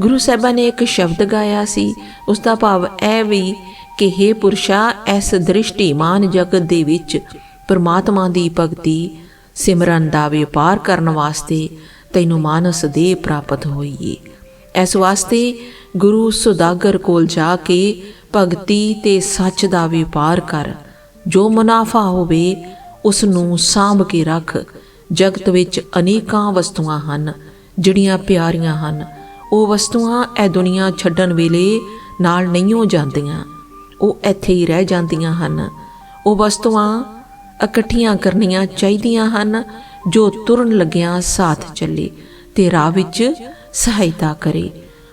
ਗੁਰੂ ਸਾਹਿਬਾਂ ਨੇ ਇੱਕ ਸ਼ਬਦ ਗਾਇਆ ਸੀ ਉਸ ਦਾ ਭਾਵ ਇਹ ਵੀ ਕਿ हे ਪੁਰਸ਼ਾ, ਇਸ ਦ੍ਰਿਸ਼ਟੀਮਾਨ ਜਗਤ ਦੇ ਵਿੱਚ ਪਰਮਾਤਮਾ ਦੀ ਭਗਤੀ ਸਿਮਰਨ ਦਾ ਵਪਾਰ ਕਰਨ ਵਾਸਤੇ ਤੈਨੂੰ ਮਾਨਸ ਦੇ ਪ੍ਰਾਪਤ ਹੋਈਏ। ਇਸ ਵਾਸਤੇ ਗੁਰੂ ਸੁਦਾਗਰ ਕੋਲ ਜਾ ਕੇ ਭਗਤੀ ਤੇ ਸੱਚ ਦਾ ਵਪਾਰ ਕਰ। ਜੋ ਮੁਨਾਫਾ ਹੋਵੇ ਉਸ ਨੂੰ ਸਾਂਭ ਕੇ ਰੱਖ। ਜਗਤ ਵਿੱਚ ਅਨੇਕਾਂ ਵਸਤੂਆਂ ਹਨ, ਜਿਹੜੀਆਂ ਪਿਆਰੀਆਂ ਹਨ। ਉਹ ਵਸਤੂਆਂ ਇਹ ਦੁਨੀਆ ਛੱਡਣ ਵੇਲੇ ਨਾਲ ਨਹੀਂ ਹੋ ਜਾਂਦੀਆਂ। ਉਹ ਇੱਥੇ ਹੀ ਰਹਿ ਜਾਂਦੀਆਂ ਹਨ। ਉਹ ਵਸਤੂਆਂ ਇਕੱਠੀਆਂ ਕਰਨੀਆਂ ਚਾਹੀਦੀਆਂ ਹਨ, ਜੋ ਤੁਰਨ ਲੱਗਿਆਂ ਸਾਥ ਚੱਲੇ ਤੇ ਰਾਹ ਵਿੱਚ ਸਹਾਇਤਾ ਕਰੇ।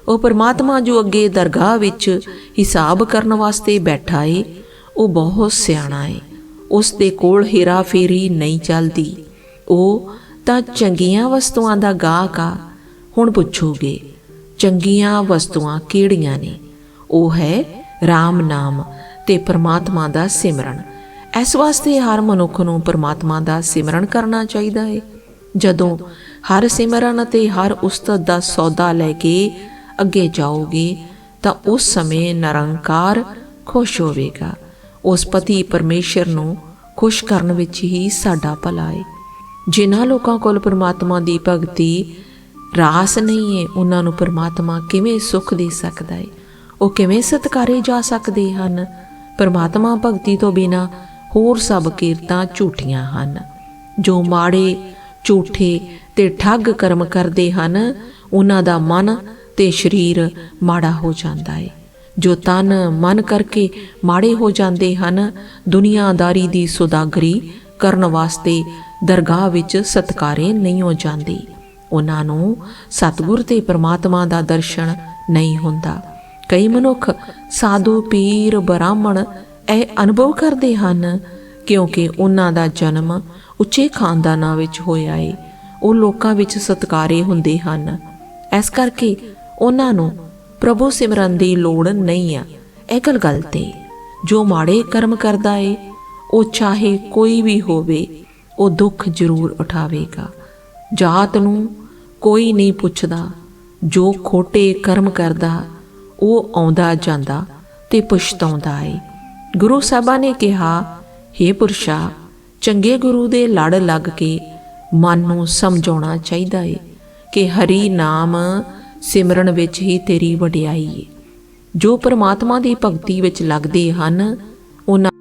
ਉਹ ਪਰਮਾਤਮਾ ਜੋ ਅੱਗੇ ਦਰਗਾਹ ਵਿੱਚ ਹਿਸਾਬ ਕਰਨ ਵਾਸਤੇ ਬੈਠਾ ਏ, ਉਹ ਬਹੁਤ ਸਿਆਣਾ ਏ। ਉਸ ਦੇ ਕੋਲ ਹੀਰਾ ਫੇਰੀ ਨਹੀਂ ਚੱਲਦੀ। ਉਹ ਤਾਂ ਚੰਗੀਆਂ ਵਸਤੂਆਂ ਦਾ ਗਾਹਕ ਆ। ਹੁਣ ਪੁੱਛੋਗੇ ਚੰਗੀਆਂ ਵਸਤੂਆਂ ਕਿਹੜੀਆਂ ਨੇ? ਉਹ ਹੈ RAM ਨਾਮ ਤੇ ਪਰਮਾਤਮਾ ਦਾ ਸਿਮਰਨ। ਇਸ ਵਾਸਤੇ ਹਰ ਮਨੁੱਖ ਨੂੰ ਪਰਮਾਤਮਾ ਦਾ ਸਿਮਰਨ ਕਰਨਾ ਚਾਹੀਦਾ ਹੈ। ਜਦੋਂ ਹਰ ਸਿਮਰਨ ਅਤੇ ਹਰ ਉਸਤਤ ਦਾ ਸੌਦਾ ਲੈ ਕੇ ਅੱਗੇ ਜਾਓਗੇ, ਤਾਂ ਉਸ ਸਮੇਂ ਨਿਰੰਕਾਰ ਖੁਸ਼ ਹੋਵੇਗਾ। ਉਸ ਪਤੀ ਪਰਮੇਸ਼ਰ ਨੂੰ ਖੁਸ਼ ਕਰਨ ਵਿੱਚ ਹੀ ਸਾਡਾ ਭਲਾ ਹੈ। ਜਿਨ੍ਹਾਂ ਲੋਕਾਂ ਕੋਲ ਪਰਮਾਤਮਾ ਦੀ ਭਗਤੀ ਰਾਸ ਨਹੀਂ ਹੈ ਉਹਨਾਂ ਨੂੰ ਪਰਮਾਤਮਾ ਕਿਵੇਂ ਸੁਖ ਦੇ ਸਕਦਾ ਹੈ ਉਹ ਕਿਵੇਂ ਸਤਕਾਰੇ ਜਾ ਸਕਦੇ ਹਨ? ਪਰਮਾਤਮਾ ਭਗਤੀ ਤੋਂ ਬਿਨਾ ਹੋਰ ਸਭ ਕੀਰਤਾਂ ਝੂਠੀਆਂ ਹਨ। ਜੋ ਮਾੜੇ, ਝੂਠੇ ਤੇ ਠੱਗ ਕਰਮ ਕਰਦੇ ਹਨ, ਉਹਨਾਂ ਦਾ ਮਨ ਤੇ ਸਰੀਰ ਮਾੜਾ ਹੋ ਜਾਂਦਾ ਹੈ ਜੋ ਤਨ ਮਨ ਕਰਕੇ ਮਾੜੇ ਹੋ ਜਾਂਦੇ ਹਨ, ਦੁਨੀਆਦਾਰੀ ਦੀ ਸੁਦਾਗਰੀ ਕਰਨ ਵਾਸਤੇ ਦਰਗਾਹ ਵਿੱਚ ਸਤਕਾਰੇ ਨਹੀਂ ਹੋ ਜਾਂਦੇ। ਉਹਨਾਂ ਨੂੰ ਸਤਿਗੁਰ ਤੇ ਪ੍ਰਮਾਤਮਾ ਦਾ ਦਰਸ਼ਨ ਨਹੀਂ ਹੁੰਦਾ। ਕਈ ਮਨੁੱਖ ਸਾਧੂ, ਪੀਰ, ਬ੍ਰਾਹਮਣ ਇਹ ਅਨੁਭਵ ਕਰਦੇ ਹਨ, ਕਿਉਂਕਿ ਉਹਨਾਂ ਦਾ ਜਨਮ ਉੱਚੇ ਖਾਨਦਾਨਾਂ ਵਿੱਚ ਹੋਇਆ ਏ। ਉਹ ਲੋਕਾਂ ਵਿੱਚ ਸਤਕਾਰੇ ਹੁੰਦੇ ਹਨ। ਇਸ ਕਰਕੇ ਉਹਨਾਂ ਨੂੰ ਪ੍ਰਭੂ ਸਿਮਰਨ ਦੀ ਲੋੜ ਨਹੀਂ ਆ। ਇਹ ਗੱਲ ਗਲਤ ਏ ਜੋ ਮਾੜੇ ਕਰਮ ਕਰਦਾ ਏ, ਉਹ ਚਾਹੇ ਕੋਈ ਵੀ ਹੋਵੇ, ਉਹ ਦੁੱਖ ਜ਼ਰੂਰ ਉਠਾਵੇਗਾ। ਜਾਤ ਨੂੰ ਕੋਈ ਨਹੀਂ ਪੁੱਛਦਾ, ਜੋ ਖੋਟੇ ਕਰਮ ਕਰਦਾ, ਉਹ ਆਉਂਦਾ ਜਾਂਦਾ ਤੇ ਪਛਤਾਉਂਦਾ ਏ। ਗੁਰੂ ਸਾਹਿਬਾਂ ਨੇ ਕਿਹਾ हे ਪੁਰਸ਼ਾ, ਚੰਗੇ ਗੁਰੂ ਦੇ ਲੜ ਲੱਗ ਕੇ ਮਨ ਨੂੰ ਸਮਝਾਉਣਾ ਚਾਹੀਦਾ ਏ ਕਿ ਹਰੀ ਨਾਮ ਸਿਮਰਨ ਵਿੱਚ ਹੀ ਤੇਰੀ ਵਡਿਆਈ ਏ। ਜੋ ਪਰਮਾਤਮਾ ਦੀ ਭਗਤੀ ਵਿੱਚ ਲੱਗਦੇ ਹਨ, ਉਹਨਾਂ